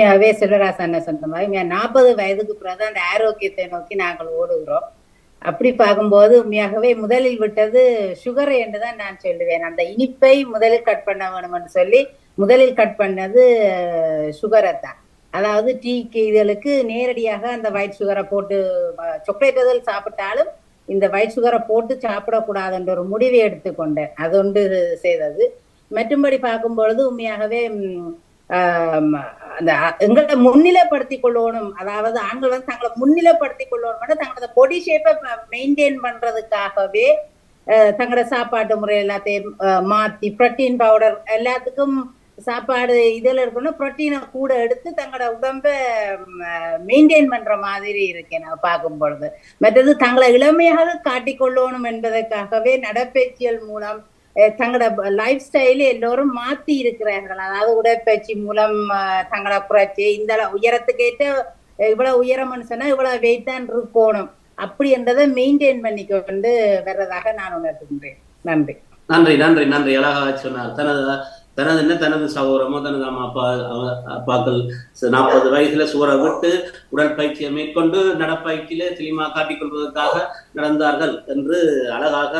உண்மையாவே செல்வராசன் அண்ணன் சொன்ன மாதிரி நாற்பது வயதுக்கு பிறகு அந்த ஆரோக்கியத்தை நோக்கி நாங்கள் ஓடுகிறோம். அப்படி பார்க்கும்போது உண்மையாகவே முதலில் விட்டது சுகர் என்று தான் நான் சொல்லுவேன். அந்த இனிப்பை முதலில் கட் பண்ண வேணும்னு சொல்லி முதலில் கட் பண்ணது சுகரை தான். அதாவது டீக்கு இதழுக்கு நேரடியாக அந்த ஒயிட் சுகரை போட்டு சாக்லேட் எதில் சாப்பிட்டாலும் இந்த ஒயிட் சுகரை போட்டு சாப்பிடக்கூடாதுன்ற ஒரு முடிவை எடுத்துக்கொண்டேன். அது ஒன்று செய்தது. மற்றும்படி பார்க்கும் பொழுது உண்மையாகவே அந்த எங்களை முன்னிலைப்படுத்தி கொள்ளணும் அதாவது ஆண்கள் வந்து தங்களை முன்னிலைப்படுத்தி கொள்ளணும் தங்களோட பொடி ஷேப்பை மெயின்டைன் பண்றதுக்காகவே தங்களோட சாப்பாட்டு முறை எல்லாத்தையும் அஹ், மாத்தி புரோட்டீன் பவுடர் எல்லாத்துக்கும் சாப்பாடு இதில் இருக்கணும். புரோட்டீனை கூட எடுத்து தங்களோட உடம்ப மெயின்டைன் பண்ற மாதிரி இருக்கேன் நான் பார்க்கும் பொழுது. மற்றது தங்களை இளமையாக காட்டிக்கொள்ளணும் என்பதற்காகவே நடப்பயிற்சிகள் மூலம் தங்களோட லைஃப் ஸ்டைல எல்லோரும் மாத்தி இருக்கிறார்கள். அதாவது உடற்பயிற்சி மூலம் தங்களோட புரட்சி இந்த உயரத்துக்கேற்ற இவ்வளவு உயரம்னு சொன்னா இவ்வளவு வெயிட் தான் இருக்கணும். அப்படி என்றதை மெயின்டைன் பண்ணிக்கொண்டு வர்றதாக நான் உணர்கின்றேன். நன்றி. நன்றி நன்றி நன்றி. அழகாக சொன்னார். தனது தனது என்ன தனது சகோதரமோ தனது அம்மா அப்பா அப்பாக்கள் நாற்பது வயசுல சுவரை விட்டு உடற்பயிற்சியை மேற்கொண்டு நடப்பயிற்சியில சினிமா காட்டிக் கொள்வதற்காக நடந்தார்கள் என்று அழகாக